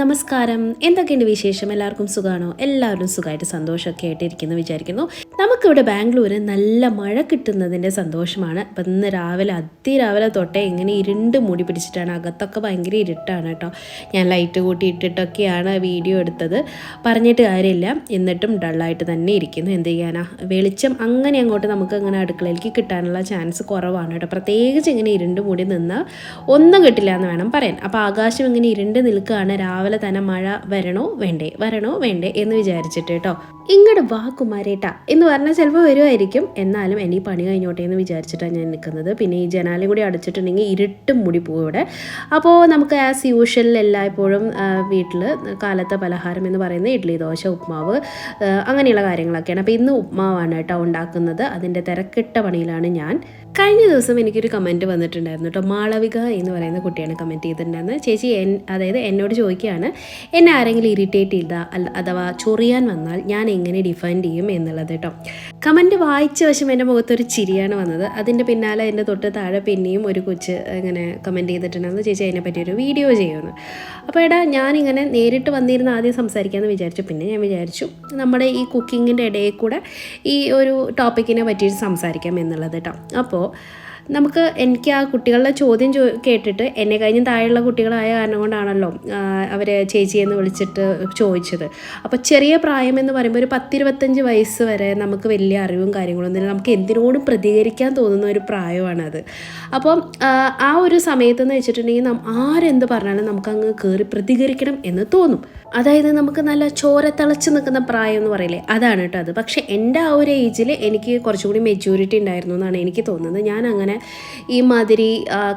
നമസ്കാരം. എന്തൊക്കെയുണ്ട് വിശേഷം? എല്ലാവർക്കും സുഖമാണോ എല്ലാവരും സുഖമായിട്ട് സന്തോഷമൊക്കെ ആയിട്ടിരിക്കുന്നു വിചാരിക്കുന്നു. നമുക്കിവിടെ ബാംഗ്ലൂര് നല്ല മഴ കിട്ടുന്നതിന്റെ സന്തോഷമാണ്. അപ്പം ഇന്ന് രാവിലെ അതിരാവിലെ തൊട്ടേ ഇങ്ങനെ ഇരുണ്ട് മൂടി പിടിച്ചിട്ടാണ്. അകത്തൊക്കെ ഭയങ്കര ഇരുട്ടാണ് കേട്ടോ. ഞാൻ ലൈറ്റ് കൂട്ടി ഇട്ടിട്ടൊക്കെയാണ് വീഡിയോ എടുത്തത്. പറഞ്ഞിട്ട് കാര്യമില്ല. എന്നിട്ടും ഡള്ളായിട്ട് തന്നെ ഇരിക്കുന്നു. എന്ത് ചെയ്യാനാ? വെളിച്ചം അങ്ങനെ അങ്ങോട്ട് നമുക്ക് അങ്ങനെ അടുക്കളയിലേക്ക് കിട്ടാനുള്ള ചാൻസ് കുറവാണ് കേട്ടോ. പ്രത്യേകിച്ച് ഇങ്ങനെ ഇരുണ്ട് മൂടി നിന്ന് ഒന്നും കിട്ടില്ല എന്ന് വേണം പറയാൻ. അപ്പോൾ ആകാശം ഇങ്ങനെ ഇരുണ്ട് നിൽക്കുകയാണ്. രാവിലെ തന്നെ മഴ വരണോ വേണ്ടേ? വരണോ വേണ്ടേ എന്ന് വിചാരിച്ചിട്ട് കേട്ടോ. ഇങ്ങോട്ട് വാ കുമാരേട്ട എന്ന് പറഞ്ഞാൽ ചിലപ്പോൾ വരുമായിരിക്കും. എന്നാലും എനിക്ക് പണി കഴിഞ്ഞോട്ടെ എന്ന് വിചാരിച്ചിട്ടാണ് ഞാൻ നിൽക്കുന്നത്. പിന്നെ ഈ ജനാലും കൂടി അടച്ചിട്ടുണ്ടെങ്കിൽ ഇരുട്ടും മൂടി പോകും ഇവിടെ. അപ്പോൾ നമുക്ക് ആസ് യൂഷ്വൽ എല്ലായ്പ്പോഴും വീട്ടിൽ കാലത്തെ പലഹാരം എന്ന് പറയുന്നത് ഇഡ്ഡലി ദോശ ഉപ്മാവ് അങ്ങനെയുള്ള കാര്യങ്ങളൊക്കെയാണ്. അപ്പോൾ ഇന്ന് ഉപ്മാവാണ് കേട്ടോ ഉണ്ടാക്കുന്നത്. അതിന്റെ തിരക്കിട്ട പണിയിലാണ് ഞാൻ. കഴിഞ്ഞ ദിവസം എനിക്കൊരു കമന്റ് വന്നിട്ടുണ്ടായിരുന്നു. കേട്ടോ മാളവിക എന്ന് പറയുന്ന കുട്ടിയാണ് കമന്റ് ചെയ്തിട്ടുണ്ടായിരുന്നത്. ചേച്ചി എൻ അതായത് എന്നോട് ചോദിക്കുകയാണ് എന്നെ ആരെങ്കിലും ഇറിറ്റേറ്റ് ചെയ്താൽ അഥവാ ചൊറിയാൻ വന്നാൽ ഞാൻ എങ്ങനെ ഡിഫൈൻ ചെയ്യും? എന്നുള്ളത് കേട്ടോ കമന്റ് വായിച്ച വശം എന്റെ മുഖത്തൊരു ചിരിയാണ് വന്നത്. അതിന്റെ പിന്നാലെ എന്റെ തൊട്ട് താഴെ പിന്നെയും ഒരു കൊച്ച് ഇങ്ങനെ കമന്റ് ചെയ്തിട്ടുണ്ടായിരുന്നു. ചേച്ചി അതിനെപ്പറ്റി ഒരു വീഡിയോ ചെയ്യുമെന്ന് അപ്പോൾ എടാ ഞാനിങ്ങനെ നേരിട്ട് വന്നിരുന്ന് ആദ്യം സംസാരിക്കാമെന്ന് വിചാരിച്ചു. പിന്നെ ഞാൻ വിചാരിച്ചു നമ്മുടെ ഈ കുക്കിങ്ങിന്റെ ഇടയിൽ കൂടെ ഈ ഒരു ടോപ്പിക്കിനെ പറ്റിയിട്ട് സംസാരിക്കാം എന്നുള്ളത് കേട്ടോ. അപ്പോൾ നമുക്ക് എനിക്ക് ആ കുട്ടികളുടെ ചോദ്യം ചോ കേട്ടിട്ട് എന്നെ കഴിഞ്ഞ് താഴെയുള്ള കുട്ടികളായ കാരണം കൊണ്ടാണല്ലോ അവർ ചേച്ചിയെന്ന് വിളിച്ചിട്ട് ചോദിച്ചത്. അപ്പോൾ ചെറിയ പ്രായം എന്ന് പറയുമ്പോൾ ഒരു പത്തിരുപത്തഞ്ച് വയസ്സ് വരെ നമുക്ക് വലിയ അറിവും കാര്യങ്ങളൊന്നും ഇല്ല നമുക്ക് എന്തിനോടും പ്രതികരിക്കാൻ തോന്നുന്ന ഒരു പ്രായമാണത് അപ്പം ആ, ആ ഒരു സമയത്തെന്ന് വെച്ചിട്ടുണ്ടെങ്കിൽ നം ആരെന്ത് പറഞ്ഞാലും നമുക്ക് അങ്ങ് കയറി പ്രതികരിക്കണം എന്ന് തോന്നും. അതായത് നമുക്ക് നല്ല ചോര തിളച്ച് നിൽക്കുന്ന പ്രായം എന്ന് പറയില്ലേ അതാണ് കേട്ടോ അത്. പക്ഷേ എന്റെ ആ ഒരു ഏജിൽ എനിക്ക് കുറച്ചുകൂടി മെച്യൂരിറ്റി ഉണ്ടായിരുന്നു എന്നാണ് എനിക്ക് തോന്നുന്നത്. ഞാൻ അങ്ങനെ ഈ മാതിരി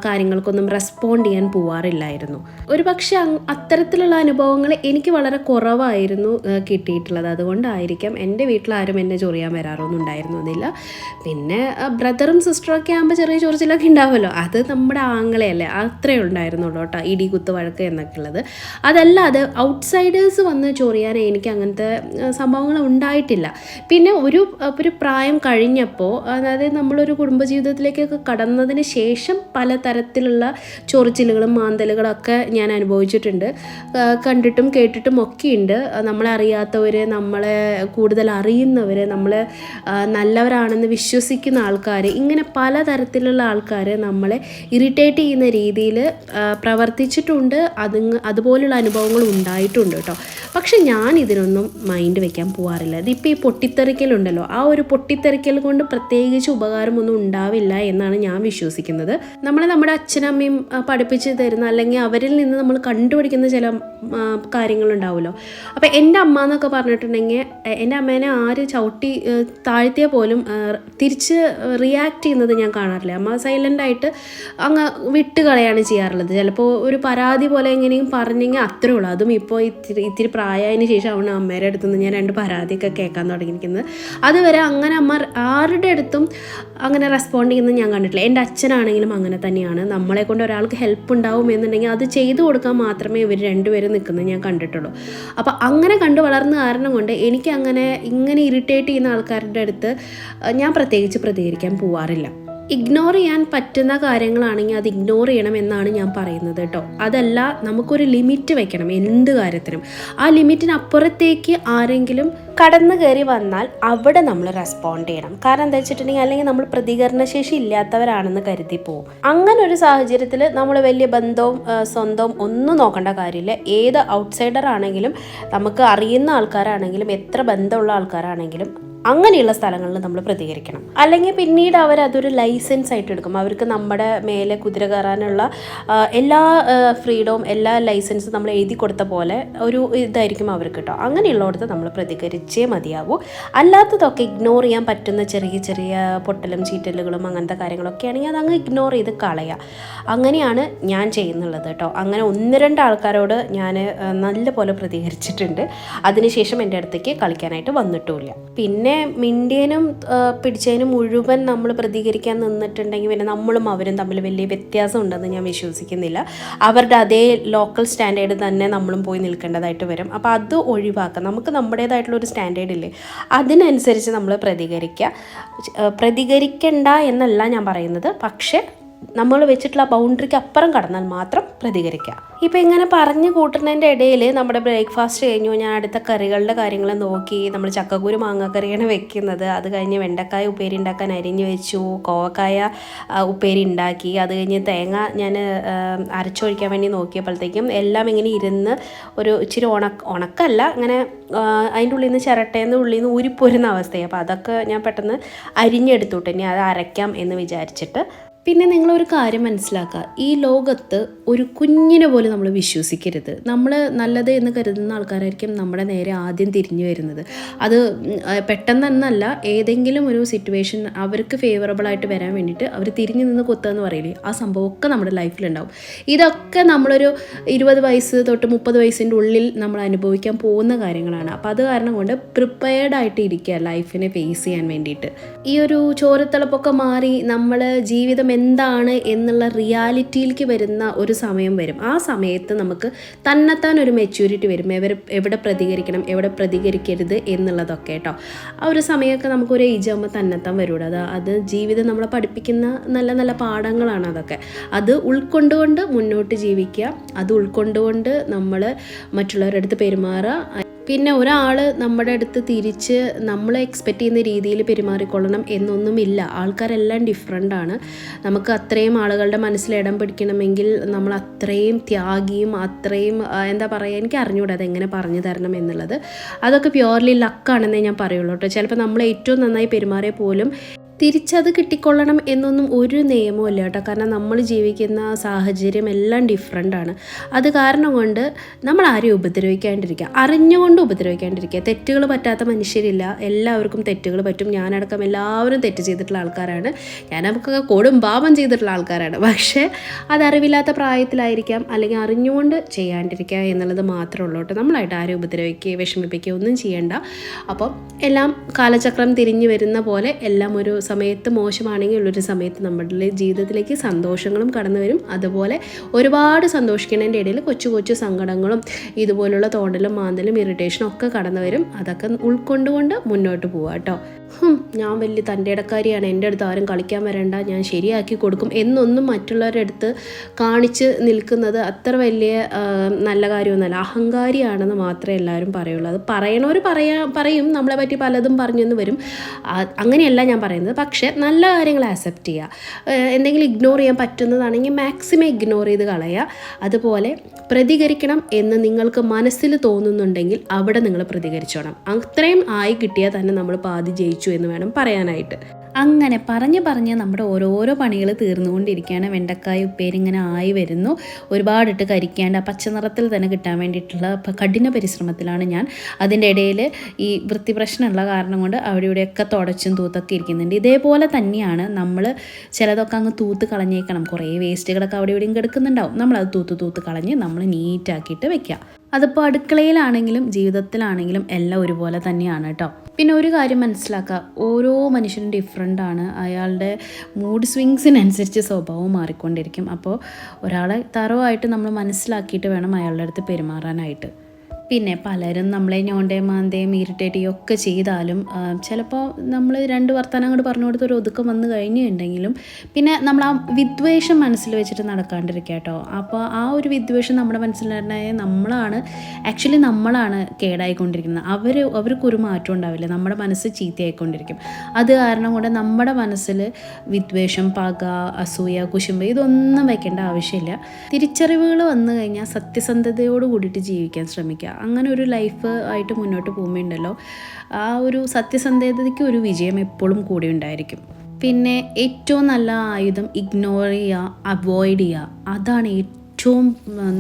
കാര്യങ്ങൾക്കൊന്നും റെസ്പോണ്ട് ചെയ്യാൻ പോവാറില്ലായിരുന്നു. ഒരു പക്ഷേ അത്തരത്തിലുള്ള അനുഭവങ്ങൾ എനിക്ക് വളരെ കുറവായിരുന്നു കിട്ടിയിട്ടുള്ളത്. അതുകൊണ്ടായിരിക്കാം എന്റെ വീട്ടിലാരും എന്നെ ചൊറിയാൻ വരാറൊന്നും ഉണ്ടായിരുന്നില്ല. പിന്നെ ബ്രദറും സിസ്റ്ററും ഒക്കെ ആകുമ്പോൾ ചെറിയ ചൊറിച്ചിലൊക്കെ ഉണ്ടാവുമല്ലോ. അത് നമ്മുടെ ആങ്ങളെയല്ലേ? അത്രേ ഉണ്ടായിരുന്നുള്ളൂ കേട്ടോ ഇടി കുത്ത് വഴക്ക് എന്നൊക്കെ ഉള്ളത്. അതല്ലാതെ ഔട്ട്സൈഡേഴ്സ് വന്ന് ചൊറിയാൻ എനിക്ക് അങ്ങനത്തെ സംഭവങ്ങൾ ഉണ്ടായിട്ടില്ല. പിന്നെ ഒരു ഒരു പ്രായം കഴിഞ്ഞപ്പോൾ അതായത് നമ്മളൊരു കുടുംബജീവിതത്തിലേക്കൊക്കെ കടന്നതിന് ശേഷം പലതരത്തിലുള്ള ചൊറിച്ചിലുകളും മാന്തലുകളൊക്കെ ഞാൻ അനുഭവിച്ചിട്ടുണ്ട്. കണ്ടിട്ടും കേട്ടിട്ടും ഒക്കെയുണ്ട്. നമ്മളെ അറിയാത്തവർ നമ്മളെ കൂടുതൽ അറിയുന്നവർ നമ്മൾ നല്ലവരാണെന്ന് വിശ്വസിക്കുന്ന ആൾക്കാർ ഇങ്ങനെ പലതരത്തിലുള്ള ആൾക്കാർ നമ്മളെ ഇറിറ്റേറ്റ് ചെയ്യുന്ന രീതിയിൽ പ്രവർത്തിച്ചിട്ടുണ്ട്. അത് അതുപോലുള്ള അനുഭവങ്ങൾ ഉണ്ടായിട്ടുണ്ട് കേട്ടോ. പക്ഷെ ഞാൻ ഇതിനൊന്നും മൈൻഡ് വെക്കാൻ പോകാറില്ല ഇതിപ്പോൾ ഈ പൊട്ടിത്തെറിക്കലുണ്ടല്ലോ ആ ഒരു പൊട്ടിത്തെറിക്കൽ കൊണ്ട് പ്രത്യേകിച്ച് ഉപകാരമൊന്നും ഉണ്ടാവില്ല എന്നാണ് ഞാൻ വിശ്വസിക്കുന്നത്. നമ്മൾ നമ്മുടെ അച്ഛനമ്മയും പഠിപ്പിച്ച് തരുന്ന അല്ലെങ്കിൽ അവരിൽ നിന്ന് നമ്മൾ കണ്ടുപിടിക്കുന്ന ചില കാര്യങ്ങളുണ്ടാവുമല്ലോ. അപ്പോൾ എന്റെ അമ്മ എന്നൊക്കെ പറഞ്ഞിട്ടുണ്ടെങ്കിൽ എന്റെ അമ്മേനെ ആര് ചവിട്ടി താഴ്ത്തിയ പോലും തിരിച്ച് റിയാക്ട് ചെയ്യുന്നത് ഞാൻ കാണാറില്ല. അമ്മ സൈലന്റ് ആയിട്ട് അങ്ങ് വിട്ട് കളയാണ് ചെയ്യാറുള്ളത്. ചിലപ്പോൾ ഒരു പരാതി പോലെ എങ്ങനെയും പറഞ്ഞെങ്കിൽ അത്രേ ഉള്ളൂ. അതും ഇപ്പോൾ ഇത്തിരി ഇത്തിരി പ്രായമായതിന് ശേഷമാണ് അമ്മേരെ അടുത്തു നിന്ന് ഞാൻ രണ്ട് പരാതിയൊക്കെ കേൾക്കാൻ തുടങ്ങിയിരിക്കുന്നത്. അതുവരെ അങ്ങനെ അമ്മ ആരുടെ അടുത്തും അങ്ങനെ റെസ്പോണ്ട് ചെയ്യുന്നത് ഞാൻ കണ്ടിട്ടില്ല. എന്റെ അച്ഛനാണെങ്കിലും അങ്ങനെ തന്നെയാണ്. നമ്മളെ കൊണ്ട് ഒരാൾക്ക് ഹെൽപ്പ് ഉണ്ടാവും എന്നുണ്ടെങ്കിൽ അത് ചെയ്തു കൊടുക്കാൻ മാത്രമേ ഇവർ രണ്ടുപേരും നിൽക്കുന്നത് ഞാൻ കണ്ടിട്ടുള്ളൂ. അപ്പോൾ അങ്ങനെ കണ്ടു വളർന്ന കാരണം കൊണ്ട് എനിക്ക് അങ്ങനെ ഇങ്ങനെ ഇറിറ്റേറ്റ് ചെയ്യുന്ന ആൾക്കാരുടെ അടുത്ത് ഞാൻ പ്രത്യേകിച്ച് പ്രതികരിക്കാൻ പോവാറില്ല. ഇഗ്നോർ ചെയ്യാൻ പറ്റുന്ന കാര്യങ്ങളാണെങ്കിൽ അത് ഇഗ്നോർ ചെയ്യണം എന്നാണ് ഞാൻ പറയുന്നത് കേട്ടോ. അതല്ല നമുക്കൊരു ലിമിറ്റ് വെക്കണം എന്ത് കാര്യത്തിനും. ആ ലിമിറ്റിനപ്പുറത്തേക്ക് ആരെങ്കിലും കടന്നു കയറി വന്നാൽ അവിടെ നമ്മൾ റെസ്പോണ്ട് ചെയ്യണം. കാരണം എന്താ വെച്ചിട്ടുണ്ടെങ്കിൽ അല്ലെങ്കിൽ നമ്മൾ പ്രതികരണശേഷി ഇല്ലാത്തവരാണെന്ന് കരുതി പോകും അങ്ങനെ ഒരു സാഹചര്യത്തിൽ നമ്മൾ വലിയ ബന്ധവും സ്വന്തവും ഒന്നും നോക്കേണ്ട കാര്യമില്ല. ഏത് ഔട്ട്സൈഡർ ആണെങ്കിലും നമുക്ക് അറിയുന്ന ആൾക്കാരാണെങ്കിലും എത്ര ബന്ധമുള്ള ആൾക്കാരാണെങ്കിലും അങ്ങനെയുള്ള സ്ഥലങ്ങളിൽ നമ്മൾ പ്രതികരിക്കണം. അല്ലെങ്കിൽ പിന്നീട് അവർ അതൊരു ലൈസൻസ് ആയിട്ട് എടുക്കും. അവർക്ക് നമ്മുടെ മേലെ കുതിര കയറാനുള്ള എല്ലാ ഫ്രീഡവും എല്ലാ ലൈസൻസും നമ്മൾ എഴുതി കൊടുത്ത പോലെ ഒരു ഇതായിരിക്കും അവർക്ക് കേട്ടോ അങ്ങനെയുള്ളിടത്ത് നമ്മൾ പ്രതികരിച്ചേ മതിയാവൂ. അല്ലാത്തതൊക്കെ ഇഗ്നോർ ചെയ്യാൻ പറ്റുന്ന ചെറിയ ചെറിയ പൊട്ടലും ചീറ്റലുകളും അങ്ങനത്തെ കാര്യങ്ങളൊക്കെ ആണെങ്കിൽ അതങ്ങ് ഇഗ്നോർ ചെയ്ത് കളയുക അങ്ങനെയാണ് ഞാൻ ചെയ്യുന്നുള്ളത് കേട്ടോ അങ്ങനെ ഒന്ന് രണ്ട് ആൾക്കാരോട് ഞാൻ നല്ലപോലെ പ്രതികരിച്ചിട്ടുണ്ട്. അതിനുശേഷം എന്റെ അടുത്തേക്ക് കളിക്കാനായിട്ട് വന്നിട്ടുമില്ല. പിന്നെ മിണ്ടിയനും ആ, പിടിച്ചതിനും മുഴുവൻ നമ്മൾ പ്രതികരിക്കാൻ നിന്നിട്ടുണ്ടെങ്കിൽ പിന്നെ നമ്മളും അവരും തമ്മിൽ വലിയ വ്യത്യാസം ഉണ്ടെന്ന് ഞാൻ വിശ്വസിക്കുന്നില്ല. അവരുടെ അതേ ലോക്കൽ സ്റ്റാൻഡേർഡ് തന്നെ നമ്മളും പോയി നിൽക്കേണ്ടതായിട്ട് വരും. അപ്പോൾ അത് ഒഴിവാക്കാം. നമുക്ക് നമ്മുടേതായിട്ടുള്ള ഒരു സ്റ്റാൻഡേർഡ് ഇല്ലേ? അതിനനുസരിച്ച് നമ്മൾ പ്രതികരിക്കുക പ്രതികരിക്കണ്ട എന്നല്ല ഞാൻ പറയുന്നത്. പക്ഷേ നമ്മൾ വെച്ചിട്ടുള്ള ബൗണ്ടറിക്ക് അപ്പുറം കടന്നാൽ മാത്രം പ്രതികരിക്കുക ഇപ്പം ഇങ്ങനെ പറഞ്ഞു കൂട്ടുന്നതിന്റെ ഇടയിൽ നമ്മുടെ ബ്രേക്ക്ഫാസ്റ്റ് കഴിഞ്ഞു. ഞാൻ അടുത്ത കറികളുടെ കാര്യങ്ങൾ നോക്കി. നമ്മൾ ചക്കക്കുരു മാങ്ങാക്കറിയാണ് വെക്കുന്നത്. അത് കഴിഞ്ഞ് വെണ്ടക്കായ ഉപ്പേരി ഉണ്ടാക്കാൻ അരിഞ്ഞു വെച്ചു. കോവക്കായ ഉപ്പേരി ഉണ്ടാക്കി. അത് കഴിഞ്ഞ് തേങ്ങ ഞാൻ അരച്ചൊഴിക്കാൻ വേണ്ടി നോക്കിയപ്പോഴത്തേക്കും എല്ലാം ഇങ്ങനെ ഇരുന്ന് ഒരു ഇച്ചിരി ഉണക്ക ഉണക്കല്ല ഇങ്ങനെ അതിന്റെ ഉള്ളിൽ നിന്ന് ചിരട്ടേന്ന് ഉള്ളിൽ നിന്ന് ഊരിപ്പോരുന്ന അവസ്ഥയാണ് അപ്പോൾ അതൊക്കെ ഞാൻ പെട്ടെന്ന് അരിഞ്ഞെടുത്തുട്ട് ഇനി അത് അരയ്ക്കാം എന്ന് വിചാരിച്ചിട്ട് പിന്നെ നിങ്ങളൊരു കാര്യം മനസ്സിലാക്കുക ഈ ലോകത്ത് ഒരു കുഞ്ഞിനെ പോലെ നമ്മൾ വിശ്വസിക്കരുത്. നമ്മൾ നല്ലത് എന്ന് കരുതുന്ന ആൾക്കാരായിരിക്കും നമ്മുടെ നേരെ ആദ്യം തിരിഞ്ഞു വരുന്നത്. അത് പെട്ടെന്നല്ല ഏതെങ്കിലും ഒരു സിറ്റുവേഷൻ അവർക്ക് ഫേവറബിളായിട്ട് വരാൻ വേണ്ടിയിട്ട് അവർ തിരിഞ്ഞു നിന്ന് കൊത്തുക എന്ന് പറയില്ലേ? ആ സംഭവമൊക്കെ നമ്മുടെ ലൈഫിലുണ്ടാവും ഇതൊക്കെ നമ്മളൊരു ഇരുപത് വയസ്സ് തൊട്ട് മുപ്പത് വയസ്സിന്റെ ഉള്ളിൽ നമ്മൾ അനുഭവിക്കാൻ പോകുന്ന കാര്യങ്ങളാണ്. അപ്പോൾ അത് കാരണം കൊണ്ട് പ്രിപ്പയർഡ് ആയിട്ട് ഇരിക്കുക ലൈഫിനെ ഫേസ് ചെയ്യാൻ വേണ്ടിയിട്ട്. ഈ ഒരു ചോരത്തിളപ്പൊക്കെ മാറി നമ്മൾ ജീവിതം എന്താണ് എന്നുള്ള റിയാലിറ്റിയിലേക്ക് വരുന്ന ഒരു സമയം വരും. ആ സമയത്ത് നമുക്ക് തന്നെത്താൻ ഒരു മെച്യൂരിറ്റി വരും. എവർ എവിടെ പ്രതികരിക്കണം എവിടെ പ്രതികരിക്കരുത് എന്നുള്ളതൊക്കെ കേട്ടോ ആ ഒരു സമയമൊക്കെ നമുക്ക് ഒരു ഏജ് ആകുമ്പോൾ തന്നെത്താൻ വരുള്ളൂ അത് അത് ജീവിതം നമ്മളെ പഠിപ്പിക്കുന്ന നല്ല നല്ല പാഠങ്ങളാണ് അതൊക്കെ. അത് ഉൾക്കൊണ്ടുകൊണ്ട് മുന്നോട്ട് ജീവിക്കുക. അത് ഉൾക്കൊണ്ടുകൊണ്ട് നമ്മൾ മറ്റുള്ളവരുടെ അടുത്ത് പെരുമാറുക. പിന്നെ ഒരാൾ നമ്മുടെ അടുത്ത് തിരിച്ച് നമ്മൾ എക്സ്പെക്റ്റ് ചെയ്യുന്ന രീതിയിൽ പെരുമാറിക്കൊള്ളണം എന്നൊന്നുമില്ല. ആൾക്കാരെല്ലാം ഡിഫറെന്റ് ആണ്. നമുക്ക് അത്രയും ആളുകളുടെ മനസ്സിൽ ഇടം പിടിക്കണമെങ്കിൽ നമ്മൾ അത്രയും ത്യാഗിയും അത്രയും എന്താ പറയുക എനിക്ക് അറിഞ്ഞൂടാ അതെങ്ങനെ പറഞ്ഞു തരണം എന്നുള്ളത്. അതൊക്കെ പ്യുവർലി ലക്കാണെന്നേ ഞാൻ പറയുള്ളൂ കേട്ടോ. ചിലപ്പോൾ നമ്മൾ ഏറ്റവും നന്നായി പെരുമാറിയ പോലും തിരിച്ചത് കിട്ടിക്കൊള്ളണം എന്നൊന്നും ഒരു നിയമവും ഇല്ല കേട്ടോ. കാരണം നമ്മൾ ജീവിക്കുന്ന സാഹചര്യം എല്ലാം ഡിഫറെന്റ് ആണ്. അത് കാരണം കൊണ്ട് നമ്മൾ ആരെയും ഉപദ്രവിക്കാണ്ടിരിക്കുക? അറിഞ്ഞുകൊണ്ട് ഉപദ്രവിക്കാണ്ടിരിക്കുക. തെറ്റുകൾ പറ്റാത്ത മനുഷ്യരില്ല. എല്ലാവർക്കും തെറ്റുകൾ പറ്റും. ഞാനടക്കം എല്ലാവരും തെറ്റ് ചെയ്തിട്ടുള്ള ആൾക്കാരാണ്. ഞാനൊക്കെ കൊടും പാപം ചെയ്തിട്ടുള്ള ആൾക്കാരാണ്. പക്ഷേ അതറിവില്ലാത്ത പ്രായത്തിലായിരിക്കാം. അല്ലെങ്കിൽ അറിഞ്ഞുകൊണ്ട് ചെയ്യാണ്ടിരിക്കുക എന്നുള്ളത് മാത്രമേ ഉള്ളൂ കേട്ടോ. നമ്മളായിട്ട് ആരെയും ഉപദ്രവിക്കുകയോ വിഷമിപ്പിക്കുകയോ ഒന്നും ചെയ്യണ്ട. അപ്പം എല്ലാം കാലചക്രം തിരിഞ്ഞു വരുന്ന പോലെ എല്ലാം ഒരു സമയത്ത് മോശമാണെങ്കിൽ ഉള്ളൊരു സമയത്ത് നമ്മുടെ ജീവിതത്തിലേക്ക് സന്തോഷങ്ങളും കടന്നു വരും. അതുപോലെ ഒരുപാട് സന്തോഷിക്കുന്നതിന്റെ ഇടയിൽ കൊച്ചു കൊച്ചു സങ്കടങ്ങളും ഇതുപോലുള്ള തോണ്ടലും മാന്തലും ഇറിറ്റേഷനും ഒക്കെ കടന്നു വരും. അതൊക്കെ ഉൾക്കൊണ്ടുകൊണ്ട് മുന്നോട്ട് പോവാം കേട്ടോ ഞാൻ വലിയ തന്റെ ഇടക്കാരിയാണ് എന്റെ അടുത്ത് ആരും കളിക്കാൻ വരേണ്ട. ഞാൻ ശരിയാക്കി കൊടുക്കും എന്നൊന്നും മറ്റുള്ളവരുടെ അടുത്ത് കാണിച്ച് നിൽക്കുന്നത് അത്ര വലിയ നല്ല കാര്യമൊന്നുമല്ല. അഹങ്കാരിയാണെന്ന് മാത്രമേ എല്ലാവരും പറയുള്ളൂ. അത് പറയണവർ പറയാ പറയും. നമ്മളെ പറ്റി പലതും പറഞ്ഞെന്ന് വരും. അങ്ങനെയല്ല ഞാൻ പറയുന്നത്. പക്ഷേ നല്ല കാര്യങ്ങൾ ആക്സെപ്റ്റ് ചെയ്യുക. എന്തെങ്കിലും ഇഗ്നോർ ചെയ്യാൻ പറ്റുന്നതാണെങ്കിൽ മാക്സിമം ഇഗ്നോർ ചെയ്ത് കളയുക. അതുപോലെ പ്രതികരിക്കണം എന്ന് നിങ്ങൾക്ക് മനസ്സിൽ തോന്നുന്നുണ്ടെങ്കിൽ അവിടെ നിങ്ങൾ പ്രതികരിച്ചോണം. അത്രയും ആയി കിട്ടിയാൽ തന്നെ നമ്മൾ പാതി ജയിച്ചു. എന്ന് വേണം പറയാനായിട്ട്. അങ്ങനെ പറഞ്ഞ് പറഞ്ഞ് നമ്മുടെ ഓരോരോ പണികൾ തീർന്നുകൊണ്ടിരിക്കുകയാണ്. വെണ്ടക്കായ ഉപ്പേരി ഇങ്ങനെ ആയി വരുന്നു. ഒരുപാടിട്ട് കരിക്കാണ്ട് പച്ച നിറത്തിൽ തന്നെ കിട്ടാൻ വേണ്ടിയിട്ടുള്ള കഠിന പരിശ്രമത്തിലാണ് ഞാൻ. അതിന്റെ ഇടയിൽ ഈ വൃത്തി പ്രശ്നമുള്ള കാരണം കൊണ്ട് അവിടെ ഇവിടെയൊക്കെ തുടച്ചും തൂത്തൊക്കെ ഇരിക്കുന്നുണ്ട്. ഇതേപോലെ തന്നെയാണ് നമ്മൾ ചിലതൊക്കെ അങ്ങ് തൂത്ത് കളഞ്ഞേക്കണം. കുറേ വേസ്റ്റുകളൊക്കെ അവിടെ ഇവിടെയും കിടക്കുന്നുണ്ടാവും. നമ്മളത് തൂത്ത് തൂത്ത് കളഞ്ഞ് നമ്മൾ നീറ്റാക്കിയിട്ട് വെക്കുക. അതിപ്പോൾ അടുക്കളയിലാണെങ്കിലും ജീവിതത്തിലാണെങ്കിലും എല്ലാം ഒരുപോലെ തന്നെയാണ് കേട്ടോ. പിന്നെ ഒരു കാര്യം മനസ്സിലാക്കുക ഓരോ മനുഷ്യനും ഡിഫറെന്റ് ആണ്. അയാളുടെ മൂഡ് സ്വിങ്സിനനുസരിച്ച് സ്വഭാവം മാറിക്കൊണ്ടിരിക്കും. അപ്പോൾ ഒരാളെ തറവായിട്ട് നമ്മൾ മനസ്സിലാക്കിയിട്ട് വേണം അയാളുടെ അടുത്ത് പെരുമാറാനായിട്ട്. പിന്നെ പലരും നമ്മളെ ഞോണ്ടേം മാന്തേം ഇറിറ്റേറ്റ് ഒക്കെ ചെയ്താലും ചിലപ്പോൾ നമ്മൾ രണ്ട് വർത്തമാനം അങ്ങോട്ട് പറഞ്ഞു കൊടുത്ത് ഒരു ഒതുക്കം വന്നു കഴിഞ്ഞിട്ടുണ്ടെങ്കിലും പിന്നെ നമ്മൾ ആ വിദ്വേഷം മനസ്സിൽ വെച്ചിട്ട് നടക്കാണ്ടിരിക്കുക കേട്ടോ. അപ്പോൾ ആ ഒരു വിദ്വേഷം നമ്മുടെ മനസ്സിലുണ്ടായ നമ്മളാണ് ആക്ച്വലി നമ്മളാണ് കേടായിക്കൊണ്ടിരിക്കുന്നത്. അവർ അവർക്ക് ഒരു മാറ്റം ഉണ്ടാവില്ല. നമ്മുടെ മനസ്സ് ചീത്തയായിക്കൊണ്ടിരിക്കും. അത് കാരണം കൊണ്ട് നമ്മുടെ മനസ്സിൽ വിദ്വേഷം പക അസൂയ കുശുമ്പ് ഇതൊന്നും വയ്ക്കേണ്ട ആവശ്യമില്ല. തിരിച്ചറിവുകൾ വന്നു കഴിഞ്ഞാൽ സത്യസന്ധതയോട് കൂടിയിട്ട് ജീവിക്കാൻ ശ്രമിക്കുക. അങ്ങനെ ഒരു ലൈഫ് ആയിട്ട് മുന്നോട്ട് പോകുമ്പോണ്ടല്ലോ ആ ഒരു സത്യസന്ധതയ്ക്ക് ഒരു വിജയം എപ്പോഴും കൂടി ഉണ്ടായിരിക്കും. പിന്നെ ഏറ്റവും നല്ല ആയുധം ഇഗ്നോർ ചെയ്യുക അവോയ്ഡ് ചെയ്യുക അതാണ് ഏറ്റവും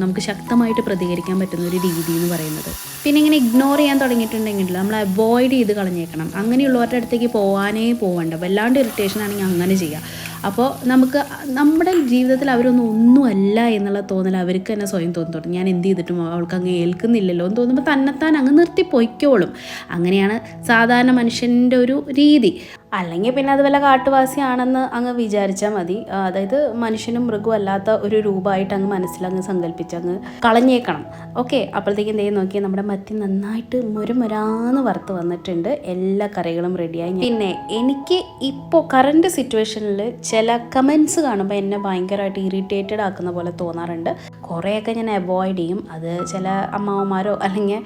നമുക്ക് ശക്തമായിട്ട് പ്രതികരിക്കാൻ പറ്റുന്ന ഒരു രീതി എന്ന് പറയുന്നത്. പിന്നെ ഇങ്ങനെ ഇഗ്നോർ ചെയ്യാൻ തുടങ്ങിയിട്ടുണ്ടെങ്കിൽ നമ്മൾ അവോയ്ഡ് ചെയ്ത് കളഞ്ഞേക്കണം. അങ്ങനെയുള്ളവരുടെ അടുത്തേക്ക് പോകാനേ പോകണ്ട വല്ലാണ്ട് ഇറിറ്റേഷൻ ആണെങ്കിൽ അങ്ങനെ ചെയ്യുക. അപ്പോൾ നമുക്ക് നമ്മുടെ ജീവിതത്തിൽ അവരൊന്നും ഒന്നുമല്ല എന്നുള്ള തോന്നൽ അവർക്ക് തന്നെ സ്വയം തോന്നി തുടങ്ങി ഞാൻ എന്ത് ചെയ്തിട്ടും അവൾക്ക് അങ്ങ് ഏൽക്കുന്നില്ലല്ലോ എന്ന് തോന്നുമ്പോൾ തന്നെത്താൻ അങ്ങ് നിർത്തി പൊയ്ക്കോളും അങ്ങനെയാണ് സാധാരണ മനുഷ്യന്റെ ഒരു രീതി. അല്ലെങ്കിൽ പിന്നെ അത് വല്ല കാട്ടുവാസിയാണെന്ന് അങ്ങ് വിചാരിച്ചാൽ മതി. അതായത് മനുഷ്യനും മൃഗവും അല്ലാത്ത ഒരു രൂപമായിട്ട് അങ്ങ് മനസ്സിലങ്ങ് സങ്കല്പിച്ച് അങ്ങ് കളഞ്ഞേക്കണം. ഓക്കെ അപ്പോഴത്തേക്കും എന്തെങ്കിലും നോക്കി നമ്മുടെ മത്തി നന്നായിട്ട് മുരമുരാന്ന് വറുത്ത് വന്നിട്ടുണ്ട്. എല്ലാ കറികളും റെഡിയായി. പിന്നെ എനിക്ക് ഇപ്പോൾ കറണ്ട് സിറ്റുവേഷനിൽ ചില കമൻസ് കാണുമ്പോൾ എന്നെ ഭയങ്കരമായിട്ട് ഇറിറ്റേറ്റഡ് ആക്കുന്ന പോലെ തോന്നാറുണ്ട്. കുറേയൊക്കെ ഞാൻ അവോയ്ഡ് ചെയ്യും. അത് ചില അമ്മാവന്മാരോ അല്ലെങ്കിൽ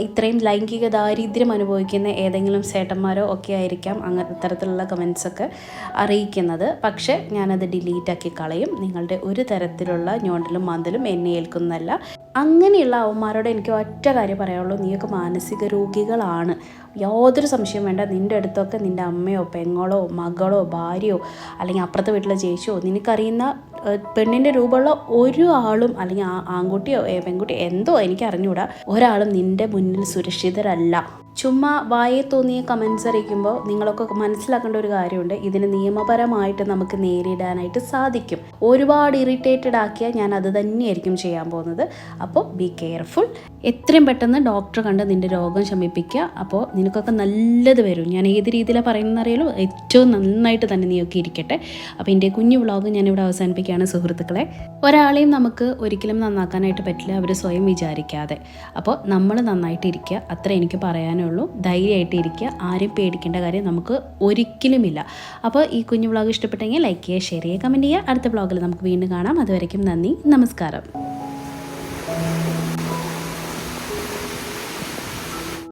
ഇത്രയും ലൈംഗിക ദാരിദ്ര്യം അനുഭവിക്കുന്ന ഏതെങ്കിലും ചേട്ടന്മാരോ ഒക്കെ ആയിരിക്കാം അങ്ങനെ ഇത്തരത്തിലുള്ള കമൻസൊക്കെ അറിയിക്കുന്നത്. പക്ഷേ ഞാനത് ഡിലീറ്റ് ആക്കി കളയും. നിങ്ങളുടെ ഒരു തരത്തിലുള്ള ഞോണ്ടലും മാന്തലും എന്നെ ഏൽക്കുന്നതല്ല. അങ്ങനെയുള്ള അവന്മാരോട് എനിക്ക് ഒറ്റ കാര്യം പറയാനുള്ളൂ. നീയൊക്കെ മാനസിക രോഗികളാണ്. യാതൊരു സംശയം വേണ്ട. നിന്റെ അടുത്തൊക്കെ നിന്റെ അമ്മയോ പെങ്ങളോ മകളോ ഭാര്യയോ അല്ലെങ്കിൽ അപ്പുറത്തെ വീട്ടിലെ ചേച്ചിയോ നിനക്കറിയുന്ന പെണ്ണിന്റെ രൂപമുള്ള ഒരു ആളും അല്ലെങ്കിൽ ആ ആൺകുട്ടിയോ പെൺകുട്ടിയോ എന്തോ എനിക്ക് അറിഞ്ഞുകൂടാ ഒരാളും നിന്റെ മുന്നിൽ സുരക്ഷിതരല്ല. ചുമ്മാ വായെ തോന്നിയ കമൻസ് അറിയിക്കുമ്പോൾ നിങ്ങളൊക്കെ മനസ്സിലാക്കേണ്ട ഒരു കാര്യമുണ്ട്. ഇതിന് നിയമപരമായിട്ട് നമുക്ക് നേരിടാനായിട്ട് സാധിക്കും. ഒരുപാട് ഇറിറ്റേറ്റഡ് ആക്കിയാൽ ഞാൻ അത് തന്നെയായിരിക്കും ചെയ്യാൻ പോകുന്നത്. അപ്പോൾ ബി കെയർഫുൾ എത്രയും പെട്ടെന്ന് ഡോക്ടറെ കണ്ട് നിന്റെ രോഗം ശമിപ്പിക്കുക. അപ്പോൾ നിനക്കൊക്കെ നല്ലത് വരും. ഞാൻ ഏത് രീതിയിലാണ് പറയുന്നത് അറിയാലോ? ഏറ്റവും നന്നായിട്ട് തന്നെ നീയൊക്കെ ഇരിക്കട്ടെ. അപ്പോൾ എന്റെ കുഞ്ഞു വ്ളോഗ് ഞാനിവിടെ അവസാനിപ്പിക്കുകയാണ് സുഹൃത്തുക്കളെ. ഒരാളെയും നമുക്ക് ഒരിക്കലും നന്നാക്കാനായിട്ട് പറ്റില്ല. അവർ സ്വയം വിചാരിക്കാതെ. അപ്പോൾ നമ്മൾ നന്നായിട്ട് ഇരിക്കുക. അത്ര എനിക്ക് പറയാനേ ഉള്ളൂ. ധൈര്യമായിട്ട് ഇരിക്കുക. ആരും പേടിക്കേണ്ട കാര്യം നമുക്ക് ഒരിക്കലുമില്ല. അപ്പോൾ ഈ കുഞ്ഞു വ്ളോഗ് ഇഷ്ടപ്പെട്ടെങ്കിൽ ലൈക്ക് ചെയ്യുക ഷെയർ ചെയ്യുക കമന്റ് ചെയ്യുക. അടുത്ത വ്ളോഗിൽ നമുക്ക് വീണ്ടും കാണാം. അതുവരയ്ക്കും നന്ദി. നമസ്കാരം.